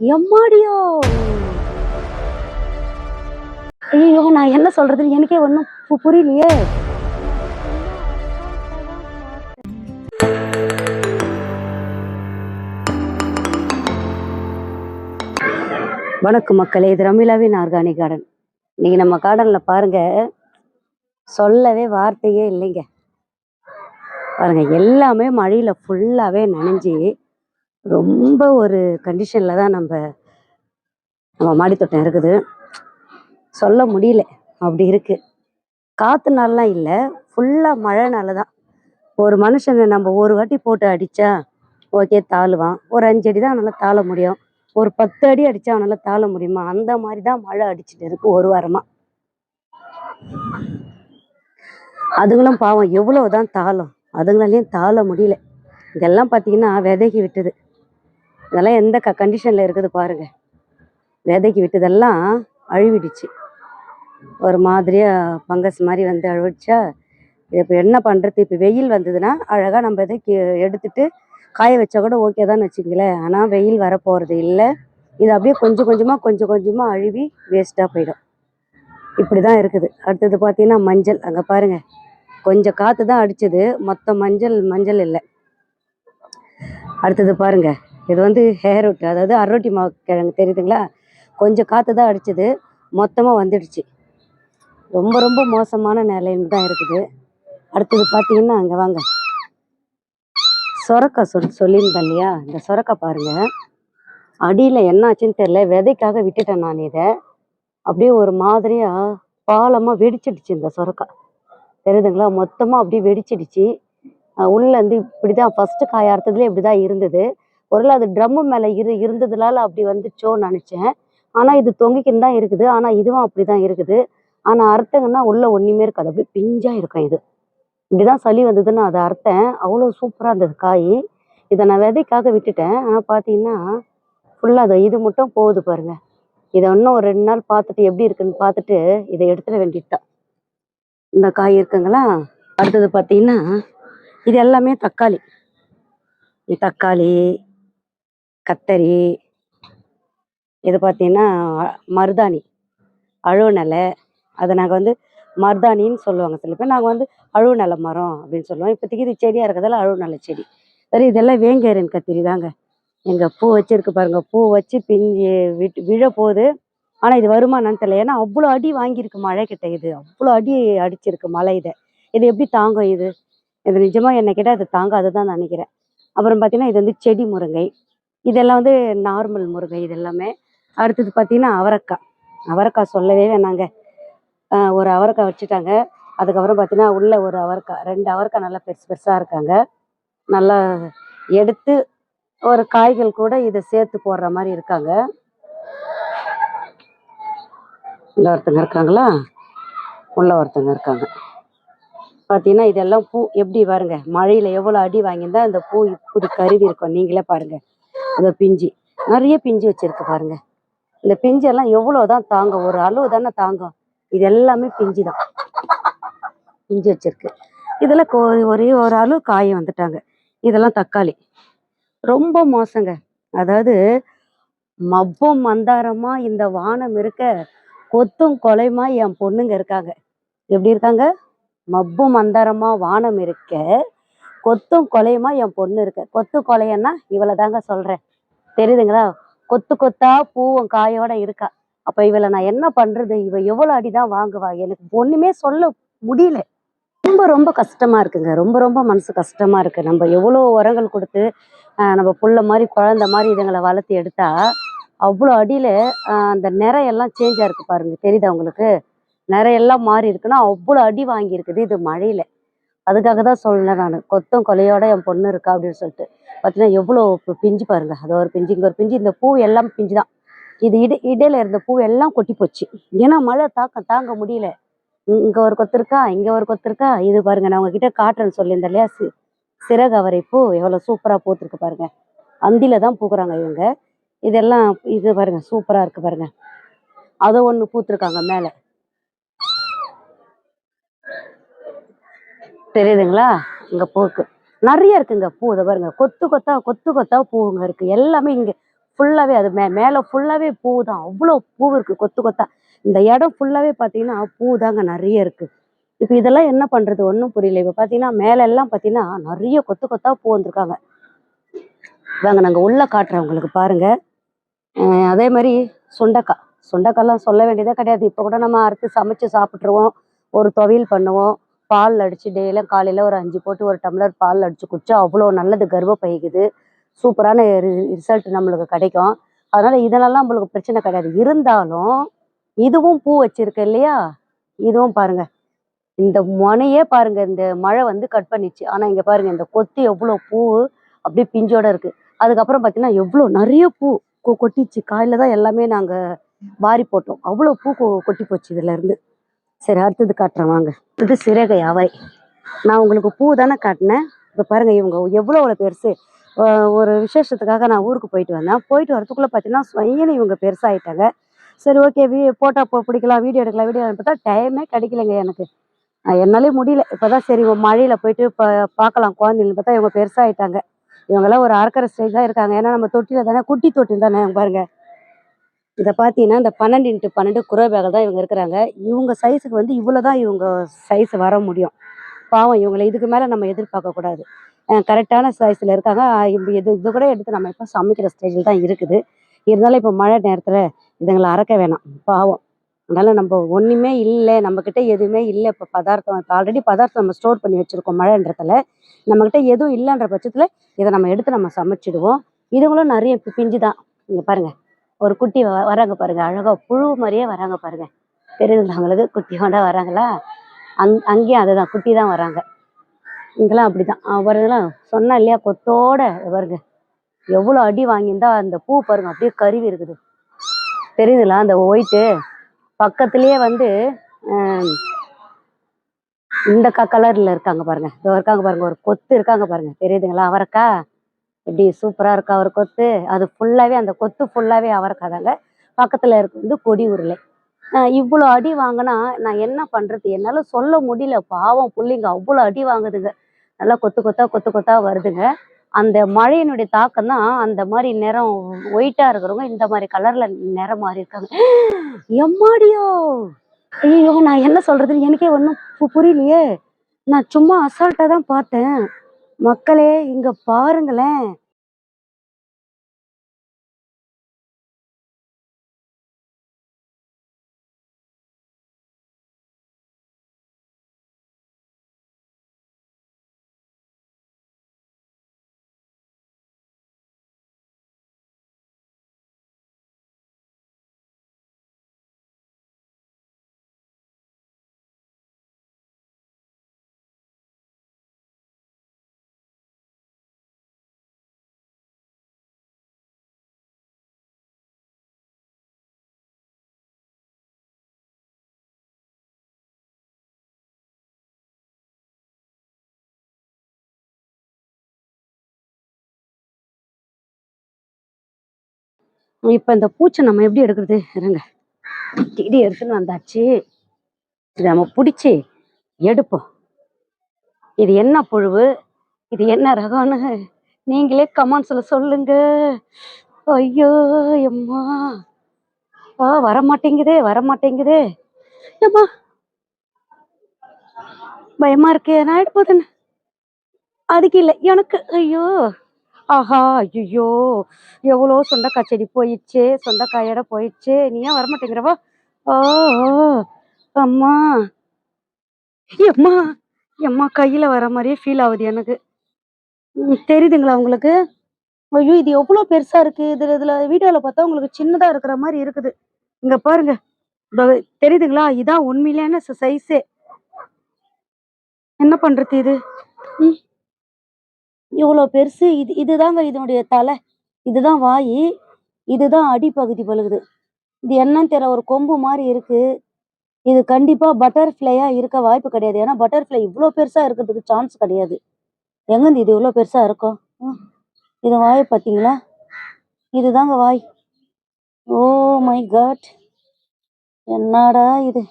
எம்மாடியோ? ஐயோ நான் என்ன சொல்றதுன்னு எனக்கே ஒன்றும் புரியலையே. வணக்கம் மக்களே இது ரமிளாவின் ஆர்கானிக் கார்டன். இன்னைக்கு நம்ம கார்டனில் பாருங்க சொல்லவே வார்த்தையே இல்லைங்க. பாருங்க எல்லாமே மழையில ஃபுல்லாவே நனைஞ்சு ரொம்ப ஒரு கண்டிஷனில் தான் நம்ம நம்ம மாடித்தோட்டம் இருக்குது. சொல்ல முடியல. அப்படி இருக்குது காத்துனாலாம் இல்லை. ஃபுல்லாக மழைனால தான். ஒரு மனுஷனை நம்ம ஒரு வாட்டி போட்டு அடித்தா ஓகே தாழுவான். ஒரு அஞ்சு அடி தான் நல்லா தாழ முடியும். ஒரு பத்து அடி அடித்தா அவனால் தாழ முடியுமா? அந்த மாதிரி தான் மழை அடிச்சிட்டு இருக்கு ஒரு வாரமாக அதுங்களும் பாவம் எவ்வளோ தான் தாளும் அதுங்களாலையும் தாழ முடியல. இதெல்லாம் பார்த்தீங்கன்னா விதைக்கு விட்டது. இதெல்லாம் எந்த க கண்டிஷனில் இருக்குது பாருங்கள் விதைக்கு விட்டதெல்லாம் அழுவிடுச்சு. ஒரு மாதிரியாக பங்கஸ் மாதிரி வந்து அழுவிடுச்சா? இப்போ என்ன பண்ணுறது இப்போ வெயில் வந்ததுன்னா அழகாக நம்ம இதை கி- எடுத்துட்டு காய வச்சா கூட ஓகே தான் வச்சுங்களேன் ஆனால் வெயில் வரப்போகிறது இல்லை. இது அப்படியே கொஞ்சம் கொஞ்சமாக கொஞ்சம் கொஞ்சமாக அழுவி வேஸ்ட்டாக போயிடும். இப்படி தான் இருக்குது. அடுத்தது பார்த்தீங்கன்னா மஞ்சள். அங்கே பாருங்கள் கொஞ்சம் காற்று தான் அடிச்சது. மொத்த மஞ்சள் மஞ்சள் இல்லை. அடுத்தது பாருங்கள் இது வந்து ஹேர் ரொட்டி அதாவது அரோட்டி மாவு கிழங்கு தெரியுதுங்களா? கொஞ்சம் காற்று தான் அடிச்சது. மொத்தமாக வந்துடுச்சு. ரொம்ப ரொம்ப மோசமான நிலையில தான் இருக்குது. அடுத்தது பார்த்தீங்கன்னா அங்கே வாங்க. சொரக்காய் சொல் சொல்லியிருந்தேன் இல்லையா? இந்த சொரக்காய் பாருங்கள் அடியில் என்ன ஆச்சுன்னு தெரியல. விதைக்காக விட்டுட்டேன் நான் இதை. அப்படியே ஒரு மாதிரியாக பாலமாக வெடிச்சிடுச்சு இந்த சொரக்காய். தெரியுதுங்களா? மொத்தமாக அப்படியே வெடிச்சிடுச்சு. உள்ளேருந்து இப்படி தான் ஃபஸ்ட்டு ஃபர்ஸ்ட் காய இப்படி தான் இருந்தது. ஒருவேளை அது ட்ரம்மு மேலே இரு இருந்ததுனால அப்படி வந்துச்சோன்னு நினச்சேன். ஆனால் இது தொங்கிக்கின்னு தான் இருக்குது. ஆனால் இதுவும் அப்படி தான் இருக்குது. ஆனால் அறுத்தங்கன்னா உள்ளே ஒன்றுமே இருக்காது. அப்படியே பிஞ்சாக இருக்கும் இது. இப்படிதான் சளி வந்ததுன்னு அதை அறுத்தேன். அவ்வளோ சூப்பராக இருந்தது காய். இதை நான் விதைக்காக விட்டுட்டேன். ஆனால் பார்த்தீங்கன்னா ஃபுல்லாக அது இது மட்டும் போகுது பாருங்கள் இதை இன்னும் ஒரு ரெண்டு நாள் பார்த்துட்டு எப்படி இருக்குன்னு பார்த்துட்டு இதை எடுத்துட வேண்டியதுதான். இந்த காய் இருக்குங்களா? அடுத்தது பார்த்தீங்கன்னா இது எல்லாமே தக்காளி. இது தக்காளி கத்தரி இது பார்த்தீங்கன்னா மருதாணி அழுவுநலை அதை நாங்கள் வந்து மருதாணின்னு சொல்லுவாங்க. சில பேர் நாங்கள் வந்து அழுவநிலை மரம் அப்படின்னு சொல்லுவோம். இப்போதைக்கு இது செடியாக இருக்கிறதால அழுவநிலை செடி. சரி இதெல்லாம் வேங்கேரன் கத்திரி தாங்க. எங்கள் பூ வச்சுருக்கு பாருங்க. பூ வச்சு பிஞ்சு விட்டு விழ போகுது. ஆனால் இது வருமா தெரியல. ஏன்னா அவ்வளோ அடி வாங்கியிருக்கு மழை கிட்ட இது. அவ்வளோ அடி அடிச்சிருக்கு மழை இதை. இது எப்படி தாங்கும் இது? இது நிஜமாக என்ன கேட்டால் அது தாங்க அதுதான் நினைக்கிறேன். அப்புறம் பார்த்தீங்கன்னா இது வந்து செடி முருங்கை. இதெல்லாம் வந்து நார்மல் முருங்கை இது எல்லாமே அடுத்தது பார்த்தீங்கன்னா அவரைக்காய். அவரைக்காய் சொல்லவே வேணாங்க. ஒரு அவரைக்காய் வச்சுட்டாங்க. அதுக்கப்புறம் பார்த்தீங்கன்னா உள்ள ஒரு அவரைக்காய் ரெண்டு அவரைக்காய் நல்லா பெருசு பெருசாக இருக்காங்க. நல்லா எடுத்து ஒரு காய்கள் கூட இதை சேர்த்து போடுற மாதிரி இருக்காங்க. உள்ள ஒருத்தங்க இருக்காங்களா? உள்ள ஒருத்தங்க இருக்காங்க. பார்த்தீங்கன்னா இதெல்லாம் பூ எப்படி பாருங்க மழையில் எவ்வளோ அடி வாங்கியிருந்தா இந்த பூ இப்படி கருவி இருக்கும். நீங்களே பாருங்கள் அந்த பிஞ்சு. நிறைய பிஞ்சு வச்சிருக்கு பாருங்க. இந்த பிஞ்செல்லாம் எவ்வளவுதான் தாங்கும்? ஒரு அளவு தானே தாங்கும். இது எல்லாமே பிஞ்சு தான் பிஞ்சு வச்சிருக்கு. இதெல்லாம் ஒரே ஒரு அளவு காய வந்துட்டாங்க. இதெல்லாம் தக்காளி. ரொம்ப மோசங்க. அதாவது மப்பம் மந்தாரமா இந்த வானம் இருக்க கொத்தும் கொலைமா என் பொண்ணுங்க இருக்காங்க. எப்படி இருக்காங்க? மப்பும் மந்தாரமா வானம் இருக்க கொத்தும் கொலையுமா என் பொண்ணு இருக்கு. கொத்து கொலையன்னா இவளை தாங்க சொல்றேன். தெரியுதுங்களா? கொத்து கொத்தா பூவும் காயோட இருக்கா. அப்ப இவளை நான் என்ன பண்றது? இவ எவ்வளவு அடிதான் வாங்குவா? எனக்கு ஒண்ணுமே சொல்ல முடியல. ரொம்ப ரொம்ப கஷ்டமா இருக்குங்க. ரொம்ப ரொம்ப மனசு கஷ்டமா இருக்கு. நம்ம எவ்வளவு உரங்கள் கொடுத்து நம்ம புள்ள மாதிரி குழந்தை மாதிரி இதுங்களை வளர்த்து எடுத்தா அவ்வளோ அடியில அந்த நிறையெல்லாம் எல்லாம் சேஞ்சா இருக்கு பாருங்க. தெரியுதா உங்களுக்கு? நிறையெல்லாம் எல்லாம் மாறி இருக்குன்னா அவ்வளோ அடி வாங்கியிருக்குது இது மழையில. அதுக்காக தான் சொல்லேன் நான். கொத்தம் கொலையோட என் பொண்ணு இருக்கா அப்படின்னு சொல்லிட்டு. பார்த்தீங்கன்னா எவ்வளோ பிஞ்சு பாருங்க. அது ஒரு பிஞ்சு இங்கே ஒரு பிஞ்சு இந்த பூ எல்லாம் பிஞ்சு தான் இது இட இடையில இருந்த பூ எல்லாம் கொட்டி போச்சு. ஏன்னா மழை தாக்கம் தாங்க முடியல. இங்கே ஒரு கொத்து இருக்கா? இங்கே ஒரு கொத்து இருக்கா? இது பாருங்க நான் உங்ககிட்ட காட்டுறேன்னு சொல்லியிருந்தேன் இல்லையா? சி சிறகவரை பூ எவ்வளோ சூப்பராக பூத்துருக்கு பாருங்க. அந்தியில தான் பூக்குறாங்க இவங்க. இதெல்லாம் இது பாருங்க சூப்பராக இருக்கு பாருங்க. அதை ஒன்று பூத்துருக்காங்க மேலே. தெரியுதுங்களா? இங்க பூக்கு. நிறைய இருக்குங்க பூ. இதை பாருங்க. கொத்து கொத்தா கொத்து கொத்தா பூவுங்க இருக்கு. எல்லாமே இங்க ஃபுல்லாவே அது மே மேலே ஃபுல்லாவே பூ தான் அவ்வளோ பூ இருக்கு கொத்து கொத்தா. இந்த இடம் ஃபுல்லாவே பார்த்தீங்கன்னா பூ தாங்க நிறைய இருக்கு. இப்போ இதெல்லாம் என்ன பண்றது? ஒன்றும் புரியல. இப்போ பார்த்தீங்கன்னா மேலே எல்லாம் பார்த்தீங்கன்னா நிறைய கொத்து கொத்தா பூ வந்திருக்காங்க. வாங்க நாங்கள் உள்ள காட்டுறோம் உங்களுக்கு பாருங்க. அதே மாதிரி சுண்டக்காய். சுண்டக்காய்லாம் சொல்ல வேண்டியதே கிடையாது. இப்போ கூட நம்ம அறுத்து சமைச்சு சாப்பிட்ருவோம் ஒரு துவையல் பண்ணுவோம். பால் அடிச்சு டெய்லியும் காலையில் ஒரு அஞ்சு போட்டு ஒரு டம்ளர் பால் அடிச்சு குடிச்சா அவ்வளோ நல்லது கர்ப்பப்பைக்குது சூப்பரான ரிசல்ட் நம்மளுக்கு கிடைக்கும். அதனால இதெல்லாம் நம்மளுக்கு பிரச்சனை கிடையாது. இருந்தாலும் இதுவும் பூ வச்சிருக்கு இல்லையா? இதுவும் பாருங்க. இந்த முனையே பாருங்க. இந்த மழை வந்து கட் பண்ணிச்சு. ஆனா இங்க பாருங்க இந்த கொத்து எவ்வளோ பூ அப்படியே பிஞ்சோட இருக்கு. அதுக்கப்புறம் பார்த்தீங்கன்னா எவ்வளோ நிறைய பூ கொட்டிச்சு. காலையில தான் எல்லாமே நாங்கள் வாரி போட்டோம். அவ்வளோ பூ கொட்டி போச்சு இதுல இருந்து. சரி அடுத்தது காட்டுறேன் வாங்க. இது சிறகை அவை. நான் உங்களுக்கு பூ தானே காட்டினேன். இப்போ பாருங்க இவங்க எவ்வளோ அவ்வளோ பெருசு. ஒரு விசேஷத்துக்காக நான் ஊருக்கு போயிட்டு வந்தேன். போயிட்டு வரதுக்குள்ளே பார்த்தீங்கன்னா ஸ்வைன்னு இவங்க பெருசாகிட்டாங்க சரி ஓகே வீ போட்டோ போ பிடிக்கலாம் வீடியோ எடுக்கலாம் வீடியோ பார்த்தா டைமே கிடைக்கலங்க எனக்கு. என்னாலே முடியல. இப்போதான் சரி மழையில் போயிட்டு இப்போ பார்க்கலாம் குழந்தைங்க பார்த்தா இவங்க பெருசாகிட்டாங்க இவங்கெல்லாம் ஒரு அறக்கிற ஸ்டேஜ் தான் இருக்காங்க. ஏன்னா நம்ம தொட்டியில் தானே குட்டி தொட்டில் தானே பாருங்கள் இதை பார்த்தீங்கன்னா இந்த பன்னெண்டு இன்ட்டு பன்னெண்டு குரோ பேக்கில் தான் இவங்க இருக்கிறாங்க. இவங்க சைஸுக்கு வந்து இவ்வளோ தான் இவங்க சைஸ் வர முடியும். பாவம் இவங்களை இதுக்கு மேலே நம்ம எதிர்பார்க்கக்கூடாது கரெக்டான சைஸில் இருக்காங்க. ஆஹ் இது இது கூட எடுத்து நம்ம இப்போ சமைக்கிற ஸ்டேஜில் தான் இருக்குது. இருந்தாலும் இப்போ மழை நேரத்தில் இதுங்களை அறக்க வேணாம். பாவம். அதனால் நம்ம ஒன்றுமே இல்லை. நம்மக்கிட்ட எதுவுமே இல்லை. இப்போ பதார்த்தம் இப்போ ஆல்ரெடி பதார்த்தம் நம்ம ஸ்டோர் பண்ணி வச்சுருக்கோம் மழைன்றதில். நம்மக்கிட்ட எதுவும் இல்லைன்ற பட்சத்தில் இதை நம்ம எடுத்து நம்ம சமைச்சிடுவோம். இதுங்களும் நிறைய பிஞ்சு தான். இங்கே பாருங்கள் ஒரு குட்டி வ- வராங்க பாருங்க. அழகா புழு மாதிரியே வராங்க பாருங்க. தெரியுதுங்களா உங்களுக்கு குட்டியோட வராங்களா அங் அங்கேயும் அதுதான். குட்டி தான் வராங்க இங்கெல்லாம் அப்படிதான். அவரெல்லாம் சொன்னா இல்லையா? கொத்தோட பாருங்க. எவ்வளோ அடி வாங்கியிருந்தா அந்த பூ பாருங்க. அப்படியே கருவி இருக்குது. தெரியுதுங்களா? அந்த ஒயிட்டு பக்கத்துலயே வந்து இந்த கலர்ல இருக்காங்க பாருங்க. இதோ இருக்காங்க பாருங்க. ஒரு கொத்து இருக்காங்க பாருங்க. தெரியுதுங்களா? அவரைக்கா எப்படி சூப்பரா இருக்கா அவர் கொத்து? அது ஃபுல்லாவே அந்த கொத்து ஃபுல்லாவே அவரைக்காய் தாங்க பக்கத்துல இருக்கிறது வந்து கொடி உருளை. இவ்வளோ அடி வாங்கினா நான் என்ன பண்றது? என்னால சொல்ல முடியல. பாவம் பிள்ளைங்க அவ்வளோ அடி வாங்குதுங்க. நல்லா கொத்து கொத்தா கொத்து கொத்தா வருதுங்க. அந்த மழையினுடைய தாக்கம் தான் அந்த மாதிரி நிறம் ஒயிட்டா இருக்கிறவங்க இந்த மாதிரி கலர்ல நிறம் மாறி இருக்காங்க. எம்மாடியோ? ஐயோ நான் என்ன சொல்றதுன்னு எனக்கே ஒன்றும் புரியலையே. நான் சும்மா அசால்ட்டா தான் பார்த்தேன். மக்களே இங்க பாருங்களேன். இப்போ இந்த பூச்சை நம்ம எப்படி எடுக்கிறது? இருங்க. இடி எடுத்துன்னு வந்தாச்சு. நம்ம பிடிச்சி எடுப்போம். இது என்ன புழுவு? இது என்ன ரகம்னு நீங்களே கமெண்ட்ஸ்ல சொல்லுங்க. ஐயோ எம்மா ஆ வர மாட்டேங்குதே வர மாட்டேங்குதே ஏம்மா பயமா இருக்கே நான் எடுப்போதுன்னு. அதுக்கு இல்லை எனக்கு. ஐயோ. ஆஹா ஐயோ எவ்வளோ சொண்டக்காய் செடி போயிடுச்சே சொண்டக்காயோட போயிடுச்சே நீ ஏன் வரமாட்டேங்கிறவா ஓ ஓ, அம்மா. எம்மா எம்மா கையில் வர மாதிரியே ஃபீல் ஆகுது எனக்கு. ம், தெரியுதுங்களா உங்களுக்கு? ஐயோ இது எவ்வளோ பெருசாக இருக்குது இதில் இதில் வீடியோவில் பார்த்தா உங்களுக்கு சின்னதாக இருக்கிற மாதிரி இருக்குது. இங்கே பாருங்க. தெரியுதுங்களா? இதான் உண்மையிலான சைஸே என்ன பண்ணுறது இது? ம், இவ்வளோ பெருசு இது இதுதாங்க இதனுடைய தலை. இதுதான் வாய். இதுதான் அடிப்பகுதி பழுகுது. இது என்னன்னு தெரியல ஒரு கொம்பு மாதிரி இருக்கு. இது கண்டிப்பா பட்டர்ஃப்ளையா இருக்க வாய்ப்பு கிடையாது. ஏன்னா பட்டர்ஃப்ளை இவ்வளோ பெருசா இருக்கிறதுக்கு சான்ஸ் கிடையாது. எங்கேருந்து இது இவ்வளோ பெருசா இருக்கும் இது வாய் பார்த்தீங்களா? இதுதாங்க வாய். Oh my God. என்னடா இது?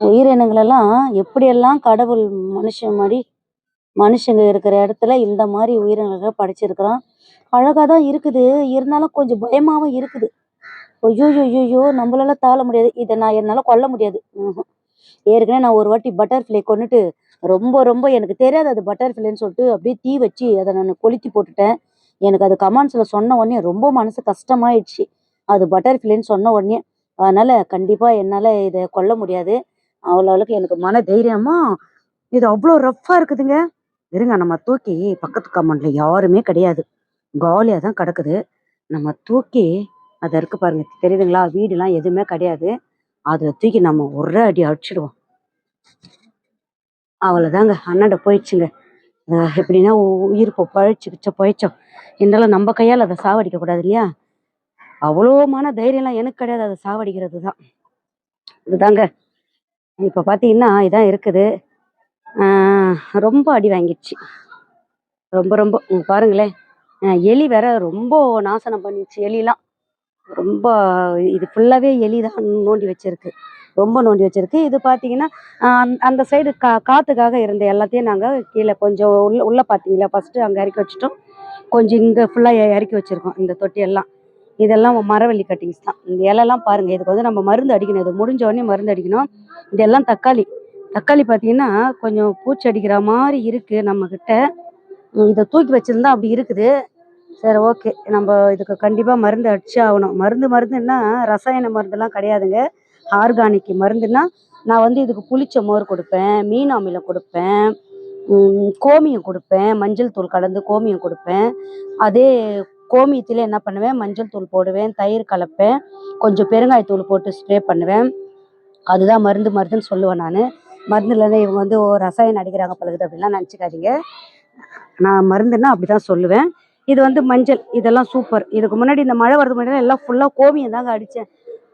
உயிரினங்களெல்லாம் எப்படியெல்லாம் கடவுள் மனுஷன் மாதிரி மனுஷங்க இருக்கிற இடத்துல இந்த மாதிரி உயிரினங்களை படைச்சிருக்கிறான். அழகா தான் இருக்குது. இருந்தாலும் கொஞ்சம் பயமாவும் இருக்குது. ஐயோ ஐயோ நம்மளால தாழ முடியாது. இதை நான் என்னால கொல்ல முடியாது. ஏற்கனவே நான் ஒரு வாட்டி பட்டர்ஃப்ளை கொண்டுட்டு ரொம்ப ரொம்ப எனக்கு தெரியாது அது பட்டர்ஃப்ளைன்னு சொல்லிட்டு அப்படியே தீ வச்சு அதை நான் கொளுத்தி போட்டுட்டேன். எனக்கு அது கமெண்ட்ஸ்ல சொன்ன உடனே ரொம்ப மனசு கஷ்டமாயிடுச்சு. அது பட்டர்ஃப்ளைன்னு சொன்ன உடனே அதனால கண்டிப்பா என்னால இதை கொல்ல முடியாது. அவ்வளோ அளவுக்கு எனக்கு மன தைரியமா இது அவ்வளோ ரஃப்பா இருக்குதுங்க. இருங்க நம்ம தூக்கி பக்கத்து கமெண்ட்ல யாருமே கிடையாது. காலியா தான் கிடக்குது. நம்ம தூக்கி அதை இருக்கு பாருங்க தெரியுதுங்களா? வீடுலாம் எதுவுமே கிடையாது. அதில் தூக்கி நம்ம ஒரே அடி அடிச்சிடுவோம். அவ்வளோதாங்க அண்ணாண்ட போயிடுச்சுங்க. எப்படின்னா உ- உயிர் இப்போ பழிச்சுக்கிச்ச போயிடுச்சோம் இருந்தாலும் நம்ம கையால் அதை சாவடிக்க கூடாது இல்லையா? அவ்வளோமான தைரியம்லாம் எனக்கு கிடையாது அதை சாவடிக்கிறது தான் இதுதாங்க. இப்போ பார்த்தீங்கன்னா இதான் இருக்குது. ரொம்ப அடி வாங்கிடுச்சு. ரொம்ப ரொம்ப. பாருங்களேன். எலி வேற ரொம்ப நாசனம் பண்ணிடுச்சு. எலிலாம். ரொம்ப இது ஃபுல்லாகவே எலி தான் நோண்டி வச்சிருக்கு. ரொம்ப நோண்டி வச்சிருக்கு. இது பார்த்தீங்கன்னா அந்த- சைடு கா காற்றுக்காக இருந்த எல்லாத்தையும் நாங்கள் கீழே கொஞ்சம் உள்ள உள்ளே பார்த்தீங்களா ஃபஸ்ட்டு அங்கே இறக்கி வச்சுட்டோம். கொஞ்சம் இங்கே ஃபுல்லாக இறக்கி வச்சிருக்கோம் இந்த தொட்டியெல்லாம். இதெல்லாம் மரவள்ளி கட்டிங்ஸ் தான். இந்த இலெல்லாம் பாருங்கள் இதுக்கு வந்து நம்ம மருந்து அடிக்கணும். இது முடிஞ்ச உடனே மருந்து அடிக்கணும். இதெல்லாம் தக்காளி. தக்காளி பார்த்தீங்கன்னா கொஞ்சம் பூச்சி அடிக்கிற மாதிரி இருக்குது நம்மக்கிட்ட இதை தூக்கி வச்சிருந்தா அப்படி இருக்குது. சரி ஓகே. நம்ம இதுக்கு கண்டிப்பாக மருந்து அடிச்சு ஆகணும். மருந்து மருந்துன்னா ரசாயன மருந்துலாம் கிடையாதுங்க. ஆர்கானிக் மருந்துன்னா நான் வந்து இதுக்கு புளிச்ச மோர் கொடுப்பேன் மீன் அமிலம் கொடுப்பேன் கோமியம் கொடுப்பேன் மஞ்சள் தூள் கலந்து கோமியம் கொடுப்பேன். அதே கோமியத்தில் என்ன பண்ணுவேன்? மஞ்சள் தூள் போடுவேன் தயிர் கலப்பேன் கொஞ்சம் பெருங்காயத்தூள் போட்டு ஸ்ப்ரே பண்ணுவேன். அதுதான் மருந்து மருந்துன்னு சொல்லுவேன் நான். மருந்துலேருந்து இவங்க வந்து ஓ ரசாயனம் அடிக்கிறாங்க பழகுது அப்படிலாம் நினச்சிக்காதீங்க. நான் மருந்துன்னா அப்படி தான் சொல்லுவேன். இது வந்து மஞ்சள். இதெல்லாம் சூப்பர். இதுக்கு முன்னாடி இந்த மழை வரதுக்கு முன்னாடி எல்லாம் ஃபுல்லாக கோமியம் தாங்க அடித்தேன்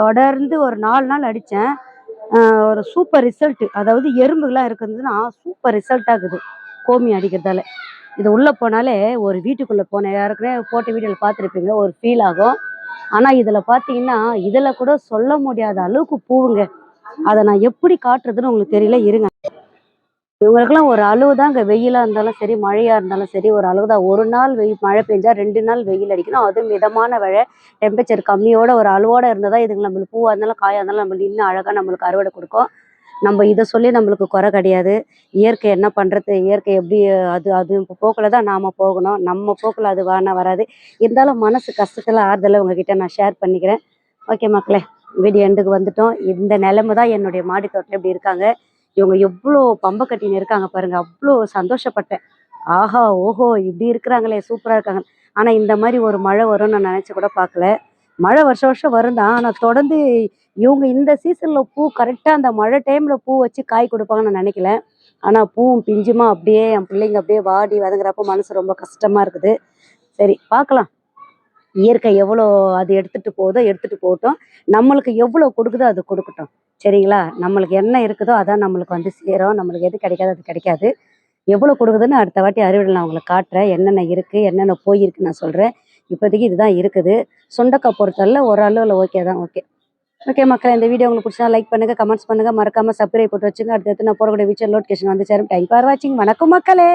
தொடர்ந்து ஒரு நாலு நாள் அடித்தேன் ஒரு சூப்பர் ரிசல்ட்டு அதாவது எறும்புகளாக இருக்குதுன்னா சூப்பர் ரிசல்ட்டாக இருக்குது கோமியம் அடிக்கிறதால. இது உள்ளே போனாலே ஒரு வீட்டுக்குள்ளே போனேன் யாருக்குனே போட்ட வீடியோவில் பார்த்துருப்பீங்க ஒரு ஃபீல் ஆகும். ஆனால் இதில் பார்த்தீங்கன்னா இதில் கூட சொல்ல முடியாத அளவுக்கு பூவுங்க. அதை நான் எப்படி காட்டுறதுன்னு உங்களுக்கு தெரியல இருங்க. இவங்களுக்கெல்லாம் ஒரு அளவு தாங்க வெயிலாக இருந்தாலும் சரி மழையாக இருந்தாலும் சரி ஒரு அளவு தான் ஒரு நாள் வெயில் மழை பெஞ்சா ரெண்டு நாள் வெயில் அடிக்கணும். அதுவும் மிதமான மழை டெம்பரேச்சர் கம்மியோட ஒரு அளவோட இருந்தால் தான் இதுங்க நம்மளுக்கு பூவாக இருந்தாலும் காயாக இருந்தாலும் நம்மளுக்கு இன்னும் அழகாக நம்மளுக்கு அறுவடை கொடுக்கும். நம்ம இதை சொல்லி நம்மளுக்கு குறை கிடையாது. இயற்கை என்ன பண்ணுறது இயற்கை எப்படி அது அது போக்கில் தான் நாம் போகணும். நம்ம போக்கில் அது வானா வராது. இருந்தாலும் மனசு கஷ்டத்தில் ஆறுதலை உங்ககிட்ட நான் ஷேர் பண்ணிக்கிறேன். ஓகே மக்களே. வீடியோ எண்டுக்கு வந்துட்டோம். இந்த நிலைமை தான் என்னுடைய மாடி தோட்டம் இப்படி இருக்காங்க. இவங்க எவ்வளோ பம்பை கட்டின்னு இருக்காங்க பாருங்க. அவ்வளோ சந்தோஷப்பட்டேன். ஆஹா ஓஹோ இப்படி இருக்கிறாங்களே சூப்பராக இருக்காங்க. ஆனால் இந்த மாதிரி ஒரு மழை வரும்னு நான் நினச்சி கூட பார்க்கல. மழை வருஷம் வருஷம் வரும் தான். ஆனால் தொடர்ந்து இவங்க இந்த சீசனில் பூ கரெக்டாக அந்த மழை டைமில் பூ வச்சு காய் கொடுப்பாங்கன்னு நான் நினைக்கல. ஆனால் பூவும் பிஞ்சுமா அப்படியே என் பிள்ளைங்க அப்படியே வாடி வதங்குறப்போ மனசு ரொம்ப கஷ்டமாக இருக்குது. சரி பார்க்கலாம். இயற்கை எவ்வளோ அது எடுத்துகிட்டு போதோ எடுத்துகிட்டு போகட்டும். நம்மளுக்கு எவ்வளோ கொடுக்குதோ அது கொடுக்கட்டும். சரிங்களா? நம்மளுக்கு என்ன இருக்குதோ அதான் நம்மளுக்கு வந்து சேரும். நம்மளுக்கு எது கிடைக்காது அது கிடைக்காது. எவ்வளோ கொடுக்குதுன்னு அடுத்த வாட்டி அறுவடை நான் உங்களுக்கு காட்டுறேன். என்னென்ன இருக்குது என்னென்ன போயிருக்கு நான் சொல்கிறேன் இப்போதைக்கு இதுதான் இருக்குது. சுண்டக்காய் பொறுத்தவரை ஒரு அளவில் ஓகே தான் ஓகே ஓகே மக்கள் இந்த வீடியோ உங்களுக்கு பிடிச்சா லைக் பண்ணுங்கள் கமெண்ட்ஸ் பண்ணுங்கள் மறக்காமல் சப்ஸ்கிரைப் போட்டு வச்சுங்க. அடுத்தடுத்து நான் போடக்கூடிய வீச்சர் நோட்டிஃபிகேஷன் வந்து சேரும். டைம் ஃபார் வாட்சிங் வணக்கம் மக்களே.